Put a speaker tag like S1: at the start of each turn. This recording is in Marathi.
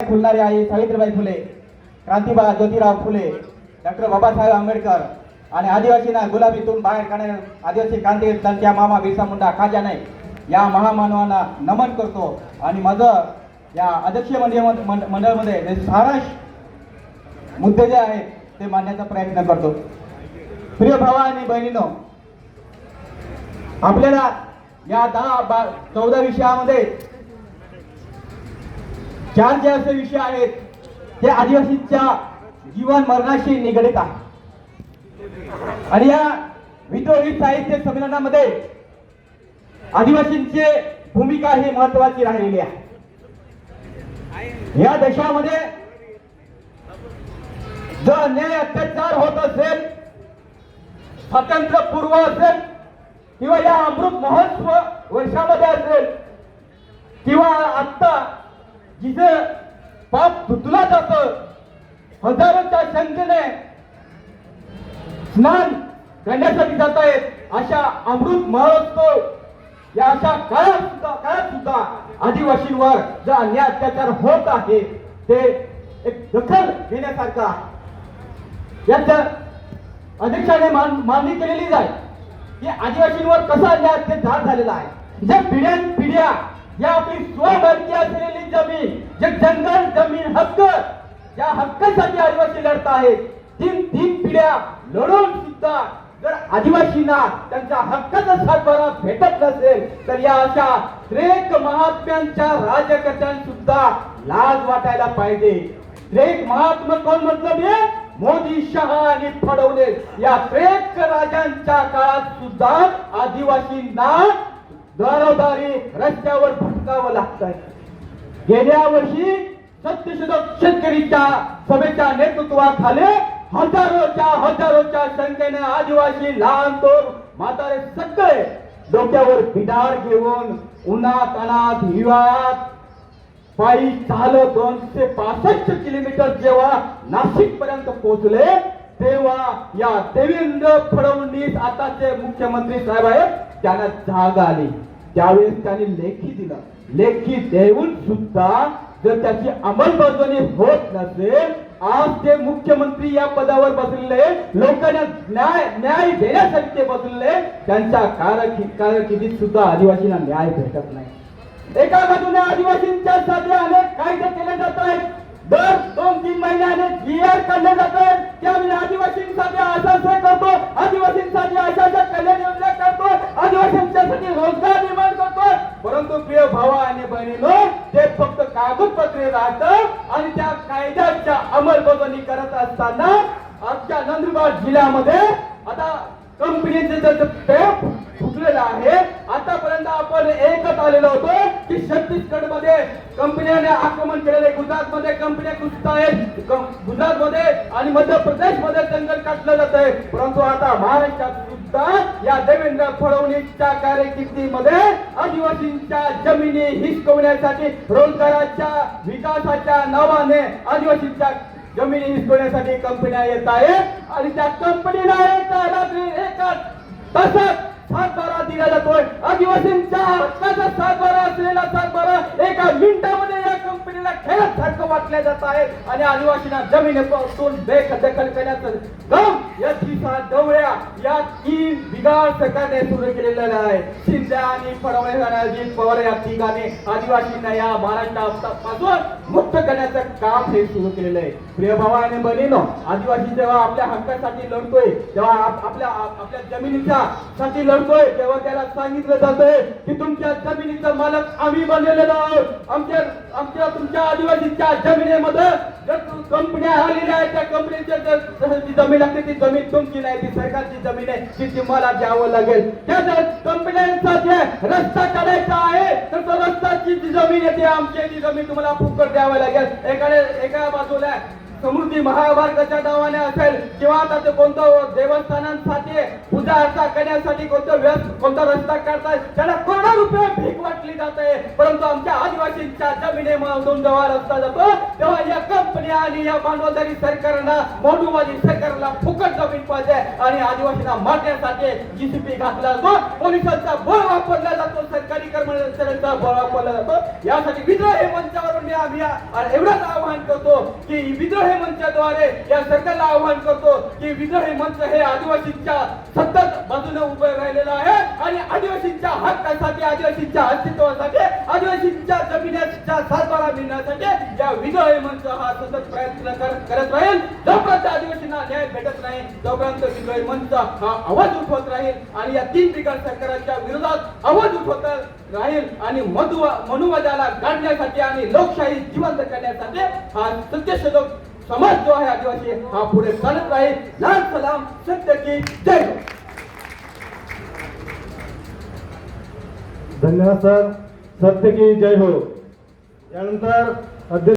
S1: फुलणारी आई सावित्रीबाई फुले क्रांतीबा ज्योतिराव फुले डॉक्टर बाबासाहेब आंबेडकर आणि आदिवासींना गुलाबीतून बाहेर काढणाऱ्या आदिवासी क्रांती त्यांच्या मामा बिरसा मुंडा खाजा नाही. या महामानवांना नमन करतो आणि माझं या अध्यक्ष मंडळ मंड- जे सारांश मुद्दे जे आहेत ते मांडण्याचा प्रयत्न करतो. प्रिय भावा आणि बहिणीनो आपल्याला या दहा बा चौदा विषयामध्ये चार जे असे विषय आहेत ते आदिवासींच्या जीवन मरणाशी निगडित आहे आणि या विद्रोही साहित्य संमेलनामध्ये आदिवासींची भूमिका ही महत्वाची राहिलेली आहे. या देशामध्ये जर अन्याय अत्याचार होत असेल स्वातंत्र्य पूर्व असेल किंवा या अमृत महोत्सव वर्षामध्ये असेल किंवा आत्ता जिथे पाप धुतला जात हजारोच्या संख्येने स्नान करण्यासाठी जात आहेत अशा अमृत महोत्सव या अशा काळात सुद्धा काळात सुद्धा आदिवासींवर जे अन्याय अत्याचार होत आहे ते एक दखल घेण्यासारखं आहे. याच्या अध्यक्षाने मान मागणी केलेली जाईल की आदिवासींवर कसा अन्याय अत्याचार झालेला आहे. ज्या पिढ्यान पिढ्या या आपली स्वमालकी असलेली जमीन जे जंगल जमीन हक्क या हक्कासाठी आदिवासी लढत आहेत. तीन तीन पिढ्या लढून सुद्धा जर आदिवासींना त्यांच्या हक्काचा सातबारा भेटत नसेल तर या अशा त्रेक महात्म्यांच्या राजकर्त्यांना सुद्धा लाज वाटायला पाहिजे. त्रेक महात्मा कोण म्हटलं मी? मोदी शहा आणि फडवले. या त्रेक राजांच्या काळात सुद्धा आदिवासींना दारोदारी रस्त्यावर भटकावं लागतंय. गेल्या वर्षी सत्यशोधक शेतकरीच्या सभेच्या नेतृत्वाखाली हजारोच्या हजारोच्या संख्येने आदिवासी लहान तोर म्हातारे सगळे डोक्यावर बिडार घेऊन उन्हात अनात हिवाळ्यात पायी चालत दोनशे पासष्ट किलोमीटर जेव्हा नाशिक पर्यंत पोहोचले तेव्हा या देवेंद्र फडणवीस आताचे मुख्यमंत्री साहेब आहेत त्यांना जाग आली. त्यावेळेस त्यांनी लेखी दिलं. लेखी देऊन सुद्धा जर त्याची अंमलबजावणी होत नसेल आज ते मुख्यमंत्री या पदावर बसलेले लोकांना न्याय न्याय देण्यासाठी ते बसलेले त्यांच्या कारकिर्दीत सुद्धा आदिवासींना न्याय भेटत नाही. एका बाजूने आदिवासींच्या साठी अनेक कायदे केले जात आहेत. दर दोन तीन महिन्याने जी आर काढले जात. आहेत आम्ही आदिवासींसाठी असं करतो आदिवासींसाठी अशा कल्याण योजना करतो आदिवासींच्यासाठी रोजगार निर्माण करतो. परंतु प्रिय भावा आणि बहिणीनो ते फक्त कागदपत्रे राहत आणि त्या कायद्याच्या अंमलबजावणी करत असताना आमच्या नंदुरबार जिल्ह्यामध्ये आता कंपनीचे जर पेप फुटलेलं आहे आतापर्यंत आपण एकच आलेलो होतो की छत्तीसगडमध्ये कंपन्याने आक्रमण केलेले गुजरात मध्ये कंपन्या घुसत आहेत. गुजरात मध्ये आणि मध्य प्रदेशमध्ये जंगल काटलं जात आहे. परंतु आता महाराष्ट्रात सुद्धा या देवेंद्र फडणवीसच्या कार्यकिर्दीमध्ये आदिवासींच्या जमिनी हिसकवण्यासाठी रोजगाराच्या विकासाच्या नावाने आदिवासींच्या जमिनी हिसकवण्यासाठी कंपन्या येत आहेत. आणि त्या कंपनीला येत आदिवासींच्या हक्काचा सातबारा असलेला सातबारा एका मिनिटामध्ये या कंपनीला खेळत सारखं वाटल्या जात आहे आणि आदिवासींना जमिनीपासून बेखदखल करण्याचं गम या दिशा डवळ्या या तीन बिगाड सरकारने सुरू केलेलं आहे. शिंदे आणि फडणवीस आणि अजित पवार या तिघांनी आदिवासींना या महाराष्ट्रापासून मुक्त करण्याचं काम हे सुरू केलेलं आहे. प्रिय भावा आणि बहिणीनो आदिवासी जेव्हा आपल्या हक्कासाठी लढतोय तेव्हा आपल्या आपल्या जमिनीच्या साठी लढतोय तेव्हा त्याला सांगितलं जातंय की तुमच्या जमिनीचा मालक आम्ही बनलेलो आहोत. आमच्या आमच्या तुमच्या आदिवासीच्या जमिनीमध्ये जर कंपन्या आलेल्या आहेत त्या कंपनीच्या जमीन लागते ती जमीन तुमची नाही ती सरकारची जमीन आहे ती तुम्हाला द्यावं लागेल. त्या जर कंपन्यांचा जे रस्ता करायचा आहे तर तो रस्ताची जी जमीन आहे ती आमची ती जमीन तुम्हाला फुकट द्यावं लागेल. एकाने एका बाजूला समृद्धी महामार्गाच्या नावाने असेल किंवा आता ते कोणतं देवस्थानांसाठी पूजा अर्चा करण्यासाठी कोणतं व्यस्त कोणता रस्ता करताय त्याला करोडो रुपये जाते. परंतु आमच्या आदिवासींच्या जमिनीमधून जेव्हा रस्ता जातो तेव्हा या कंपन्या आणि या भांडवलदारी सरकारना मौलवादी सरकारला फुकट जमीन पाहिजे आणि आदिवासींना मारण्यासाठी जीसीपी घातला जातो. पोलिसांचा बळ वापरला जातो. सरकारी कर्मचाऱ्यांचा बळ वापरला जातो. यासाठी विद्रोह हे मंचावरून मी आम्ही आ- एवढंच आवाहन करतो की विद्रोह हे मंचाद्वारे या सरकारला आवाहन करतो की विद्रोह हे मंच हे आदिवासींच्या सतत बाजूने उभे राहिलेलं आहे आणि आदिवासींच्या हक्कासाठी आदिवासींच्या अस्तित्वासाठी आदिवासींच्या जमिनीच्या सातबारा मिळण्यासाठी या विजय मंच हा सतत प्रयत्न करत राहील. जोपर्यंत आदिवासींना न्याय भेटत नाही तोपर्यंत विजय मंच हा आवाज उठवत राहील आणि या तीन बिघाड सरकारांच्या विरोधात आवाज उठवत राहील आणि मधु मनुवादाला गाडण्यासाठी आणि लोकशाही जिवंत करण्यासाठी हा सत्यशोधक समाज जो आहे आदिवासी हा पुढे चालत राहील. लाल सलाम सत्य की जय.
S2: धन्यवाद सर. सत्य की जय हो। यानंतर अध्यक्ष